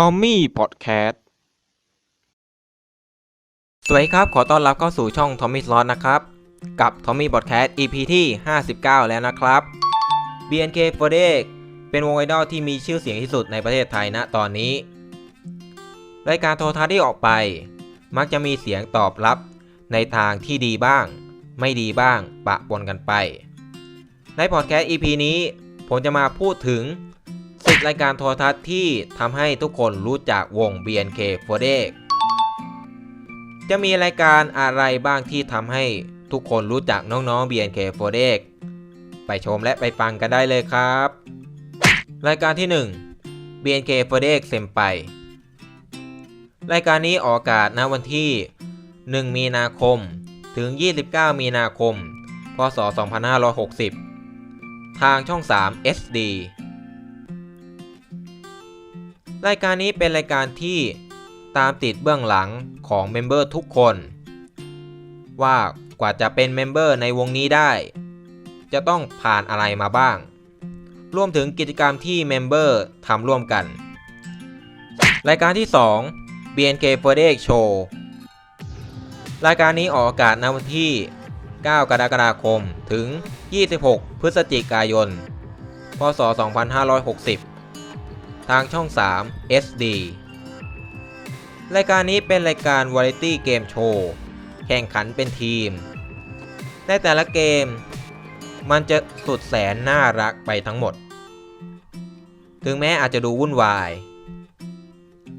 ทอมมี่พอดแคสต์สวัสดีครับ ขอต้อนรับเข้าสู่ช่อง Tommy Slot นะครับ กับ Tommy Podcast EP ที่ 59 แล้วนะครับ BNK48 เป็นวงไอดอลที่มีชื่อเสียงที่สุดในประเทศไทยณตอนนี้ รายการโทรทัศน์ที่ออกไป มักจะมีเสียงตอบรับในทางที่ดีบ้าง ไม่ดีบ้างปะปนกันไป ในพอดแคสต์ EP นี้ ผมจะมาพูดถึง สิบรายการโทรทัศน์ที่ทำให้ทุกคนรู้จักวง BNK48 จะมีรายการอะไรบ้างที่ทำให้ทุกคนรู้จักน้องๆ BNK48 ไปชมและไปฟังกันได้เลยครับ รายการที่ 1 BNK48 เซมไป รายการนี้ออกอากาศณวันที่ 1 มีนาคมถึง 29 มีนาคม พศ 2560 ทางช่อง 3 SD รายการนี้เป็นรายการที่ตามติดเบื้องหลังของเมมเบอร์ทุกคน ว่ากว่าจะเป็นเมมเบอร์ในวงนี้ได้ จะต้องผ่านอะไรมาบ้าง รวมถึงกิจกรรมที่เมมเบอร์ทำร่วมกัน รายการที่ 2 BNK48 Show รายการนี้ออกอากาศในวันที่ 9 กรกฎาคมถึง 26 พฤศจิกายน พศ 2560 ทางช่อง 3 SD รายการนี้เป็นรายการวาไรตี้เกมโชว์แข่งขันเป็นทีม ในแต่ละเกม มันจะสุดแสนน่ารักไปทั้งหมด ถึงแม้อาจจะดูวุ่นวาย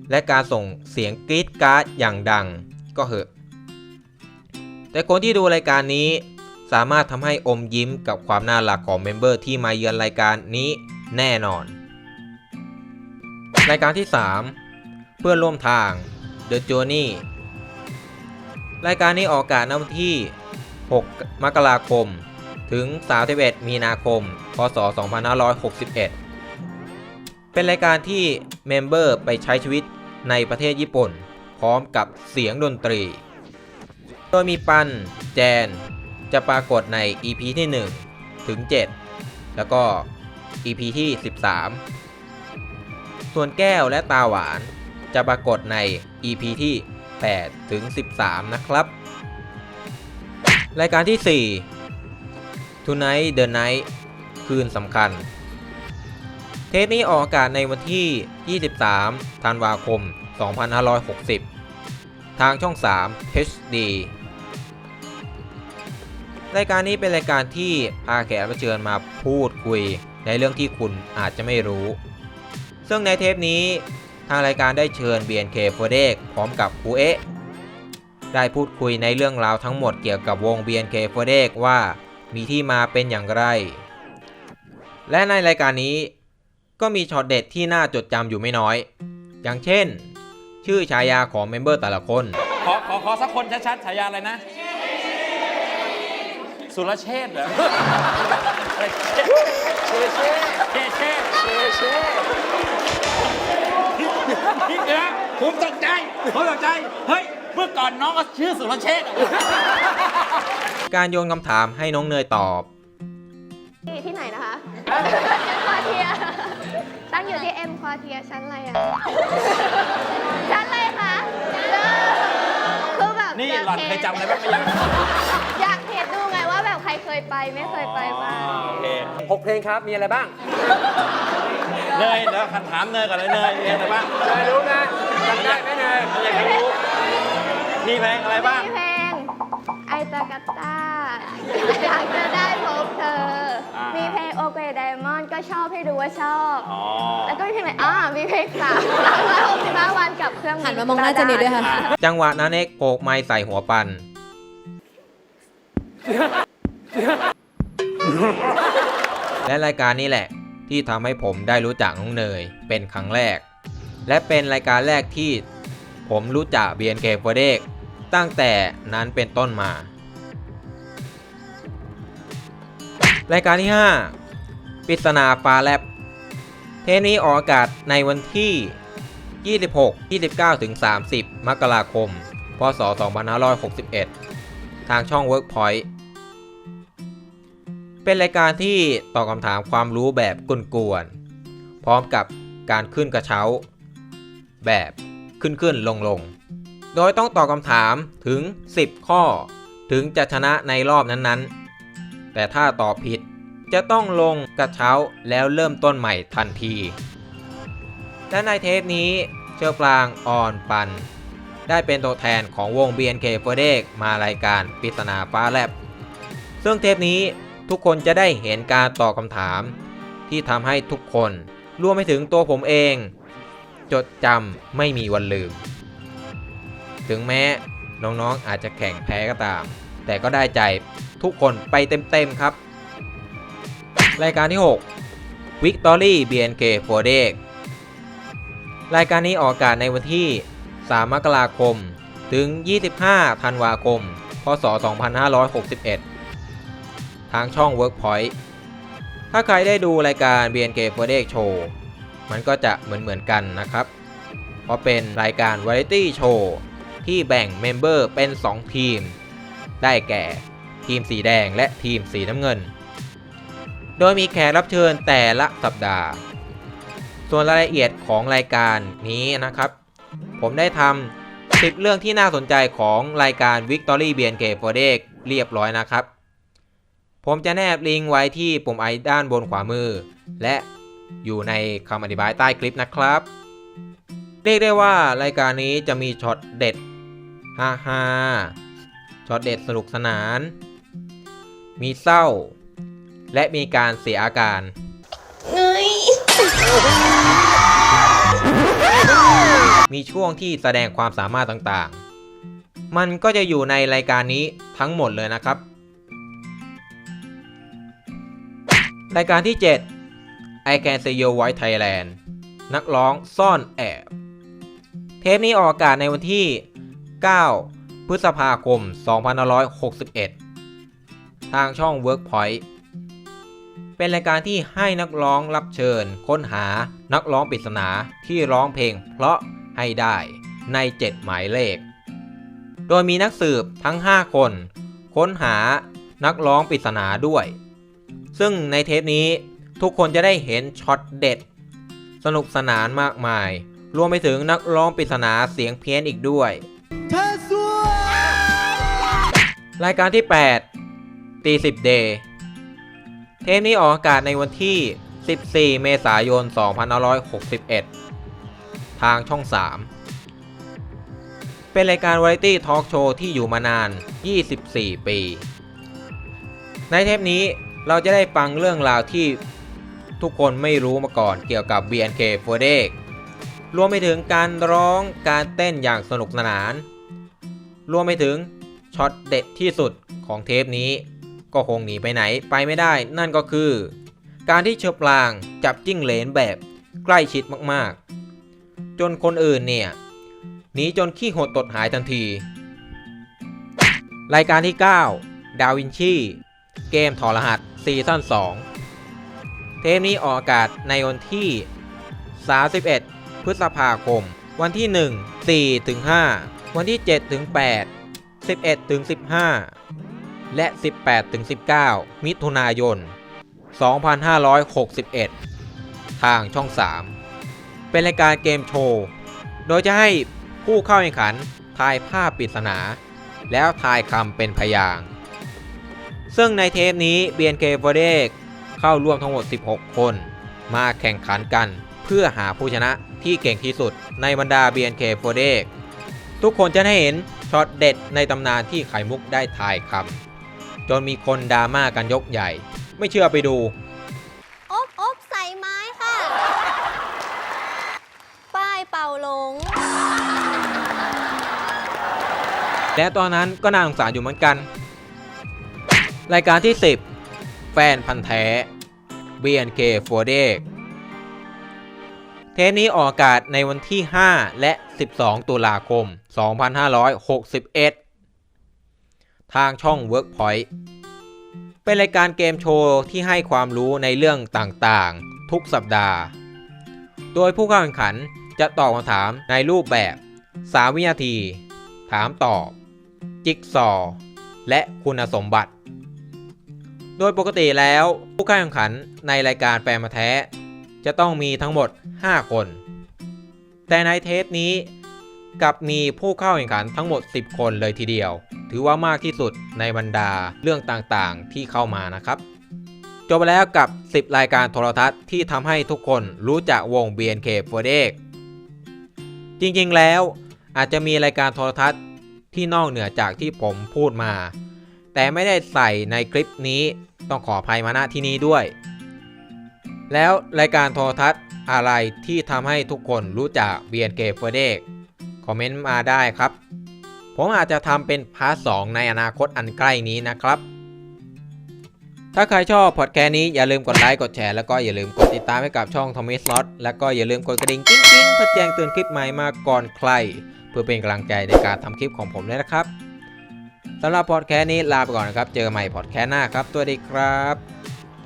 และการส่งเสียงกรี๊ดการ์ดอย่างดังก็เหอะ แต่คนที่ดูรายการนี้สามารถทำให้อมยิ้มกับความน่ารักของเมมเบอร์ที่มาเยือนรายการนี้แน่นอน รายการที่ 3 เพื่อนร่วมทาง The Journey รายการนี้ออกอากาศในวันที่ 6 มกราคม ถึง 31 มีนาคม พศ 2561 เป็นรายการที่เมมเบอร์ไปใช้ชีวิตในประเทศญี่ปุ่น พร้อมกับเสียงดนตรี โดยมีปัน แจน จะปรากฏใน EP ที่ 1 ถึง 7 แล้วก็ EP ที่ 13 ส่วนแก้วและตาหวาน จะปรากฏใน EP ที่ 8 ถึง 13 นะครับ รายการที่ 4 Tonight the Night คืนสำคัญ เทปนี้ออกอากาศในวันที่ 23 ธันวาคม 2560 ทางช่อง 3 HD รายการนี้เป็นรายการที่พาแขกรับเชิญมาพูดคุยในเรื่องที่คุณอาจจะไม่รู้ ซึ่งในเทปนี้ทางรายการได้เชิญ BNK48 พร้อมกับครูเอะได้พูดคุยในเรื่องราวทั้งหมดเกี่ยวกับวง BNK48 ว่ามีที่มาเป็นอย่างไร และในรายการนี้ก็มีช็อตเด็ดที่น่าจดจำอยู่ไม่น้อย อย่างเช่น ชื่อฉายาของเมมเบอร์แต่ละคน ขอขอขอสักคนชัดๆฉายาอะไรนะ สุรเชษฐ์เหรอ ผมตกใจผมตกใจ เฮ้ย เมื่อก่อนน้องก็ชื่อสุรเชษฐ์อะการโยนคำถามให้น้องเนยตอบอยู่ที่ไหนนะคะเอ็มควอเทีย ตั้งอยู่ที่เอ็มควอเทียชั้นอะไรอะชั้นอะไรคะคือแบบนี่อยากหล่อนเคยจำอะไรบ้างไหมยังอยากเห็นดูไงว่าแบบใครเคยไปไม่เคยไปบ้างโอเคหกเพลงครับมีอะไรบ้าง เนยเดี๋ยวคำถามเนยก่อนเลยเนยมีอะไรบ้างไม่รู้นะ จำได้ไหมเนยอยากจะรู้มีเพลงอะไรบ้างมีเพลงไอตากาตาอยากจะได้พบเธอ อ่ามี มีเพลงโอเ d ไดมอนด์ก็ชอบให้ดูว่าชอบ อ๋อแล้วก็มีเพลงอะไรอ่ามีเพลงสามสามร้อยหกสิบห้าวันกับเครื่องหันมามองหน้าเจเน็ตด้วยค่ะ จังหวะนั้นเอกโปกไม้ใส่หัวปัน และรายการนี้แหละ ที่ทำให้ผมได้รู้จักน้องเนยเป็นครั้งแรก และเป็นรายการแรกที่ผมรู้จัก BNK48 ตั้งแต่นั้นเป็นต้นมา รายการที่ 5ปริศนาฟ้าแลบ เทปนี้ออกอากาศในวันที่ 26 29ถึง30 มกราคม พศ 2561 ทางช่อง Workpoint เป็นรายการที่ตอบคำถามความรู้แบบกวนๆพร้อมกับการขึ้นกระเช้า แบบขึ้นขึ้นลงลงๆโดยต้องตอบคำถามถึง 10 ข้อ ถึงจะชนะในรอบนั้นๆ แต่ถ้าตอบผิดจะต้องลงกระเช้าแล้วเริ่มต้นใหม่ทันที และในเทปนี้เชอปรางออนปัน ได้เป็นตัวแทนของวง BNK 4 d มารายการปริศนาฟ้าแลบ ซึ่งเทปนี้ทุกคนจะได้เห็นการตอบคำถาม ที่ทำให้ทุกคนรวมไปถึงตัวผมเอง จดจำไม่มีวันลืม ถึงแม้น้องๆอาจจะแข่งแพ้ก็ตาม แต่ก็ได้ใจทุกคนไปเต็มๆครับ รายการที่ 6 Victory BNK 4 d รายการนี้ออกอากาศในวันที่ 3 มกราคม ถึง 25 ธันวาคม พศ 2561 ทางช่อง Workpoint ถ้าใครได้ดูรายการ BNK 4 d Show มันก็จะเหมือนเหมือนๆกันนะครับ เพราะเป็นรายการ Variety Show ที่แบ่งเมมเบอร์เป็น 2 ทีม ได้แก่ทีมสีแดงและทีมสีน้ำเงิน โดยมีแขกรับเชิญแต่ละสัปดาห์ ส่วนรายละเอียดของรายการนี้นะครับ ผมได้ทำ10 เรื่องที่น่าสนใจของรายการ Victory BNK 4 d เรียบร้อยนะครับ ผมจะแนบลิงก์ไว้ที่ปุ่มไอด้านบนขวามือ และ อยู่ในคำอธิบายใต้คลิปนะครับ เรียกได้ว่ารายการนี้จะมีช็อตเด็ดฮาฮาช็อตเด็ดสนุกสนาน มีเศร้า และมีการเสียอาการมีช่วงที่แสดงความสามารถต่างๆ มันก็จะอยู่ในรายการนี้ทั้งหมดเลยนะครับ รายการที่ 7 I Can Say Your Voice Thailand นักร้องซ่อนแอบ เทปนี้ออกอากาศในวันที่ 9 พฤษภาคม 2561 ทางช่อง Workpoint เป็นรายการที่ให้นักร้องรับเชิญ ค้นหานักร้องปริศนาที่ร้องเพลงเพราะให้ได้ใน 7 หมายเลข โดยมีนักสืบทั้ง 5 คน ค้นหานักร้องปริศนาด้วย ซึ่งในเทปนี้ ทุกคนจะได้เห็นช็อตเด็ด สนุกสนานมากมาย รวมไปถึงนักร้องปริศนาเสียงเพี้ยนอีกด้วยรายการที่ 8 ตี10 เดย์เทปนี้ออกอากาศในวันที่ 14 เมษายน 2561 ทางช่อง 3 เป็นรายการวาไรตี้ทอล์กโชว์ที่อยู่มานาน 24 ปี ในเทปนี้เราจะได้ฟังเรื่องราวที่ ทุกคนไม่รู้มาก่อนเกี่ยวกับ BNK 4 d รวมไปถึงการร้องการเต้นอย่างสนุกสนาน รวมไปถึงช็อตเด็ดที่สุดของเทปนี้ ก็คงหนีไปไหนไปไม่ได้ นั่นก็คือ การที่เชอปลางจับจิ้งเหลนแบบใกล้ชิดมากๆ จนคนอื่นเนี่ยหนีจนขี้หดตดหายทันที รายการที่ 9 ดาวินชี เกมถอดรหัสซีซั่น2 เทปนี้ออกอากาศในวันที่ 31 พฤษภาคม วันที่ 1 4 ถึง 5 วันที่ 7 ถึง 8 11 ถึง 15 และ 18 ถึง 19 มิถุนายน 2561 ทางช่อง 3 เป็นรายการเกมโชว์ โดยจะให้ผู้เข้าแข่งขันทายภาพปริศนา แล้วทายคำเป็นพยางซึ่งในเทปนี้ BNK 4 d เดก ข้าร่วมทั้งหมด 16 คน มาแข่งขันกัน เพื่อหาผู้ชนะที่เก่งที่สุดในบรรดา BNK 4 d ทุกคนจะได้เห็นช็อตเด็ดในตำนานที่ไข่มุกได้ทายคำจนมีคนดราม่ากันยกใหญ่ ไม่เชื่อไปดูอบอบใส่ไม้ค่ะ ป้ายเป่าหลง และตอนนั้นก็น่าสงสารอยู่เหมือนกัน รายการที่ 10แฟนพันธ์แท้ BNK 4 d เทปนี้ออกอากาศในวันที่ 5 และ 12 ตุลาคม 2561 ทางช่อง Workpoint เป็นรายการเกมโชว์ที่ให้ความรู้ในเรื่องต่างๆ ทุกสัปดาห์ โดยผู้เข้าแข่งขันจะตอบคำถามในรูปแบบ 3 วินาที ถามตอบ จิ๊กซอว์และคุณสมบัติ โดยปกติแล้วผู้เข้าแข่งขันในรายการแปลมาแท้ จะต้องมีทั้งหมด 5 คน แต่ในเทปนี้กลับมีผู้เข้าแข่งขันทั้งหมด 10 คนเลยทีเดียว ถือว่ามากที่สุดในบรรดาเรื่องต่างๆที่เข้ามานะครับจบไปแล้วกับ 10 รายการโทรทัศน์ที่ทำให้ทุกคนรู้จักวง BNK48 จริงๆแล้วอาจจะมีรายการโทรทัศน์ที่นอกเหนือจากที่ผมพูดมา แต่ไม่ได้ใส่ในคลิปนี้ต้องขออภัยมาณที่นี้ด้วย แล้วรายการโทรทัศน์อะไรที่ทำให้ทุกคนรู้จัก BNK48 คอมเมนต์มาได้ครับ ผมอาจจะทำเป็นพาร์ทสองในอนาคตอันใกล้นี้นะครับ ถ้าใครชอบพอดแคสต์นี้อย่าลืมกดไลค์ กดแชร์ แล้วก็อย่าลืมกดติดตามให้กับช่อง Tommy Slot แล้วก็อย่าลืมกดกระดิ่งกิ๊งๆเพื่อแจ้งเตือนคลิปใหม่มาก่อนใคร เพื่อเป็นกำลังใจในการทำคลิปของผมด้วยนะครับ สำหรับพอดแคสต์นี้ลาไปก่อนนะครับ เจอกันใหม่พอดแคสต์หน้าครับ ตัวสดีครับ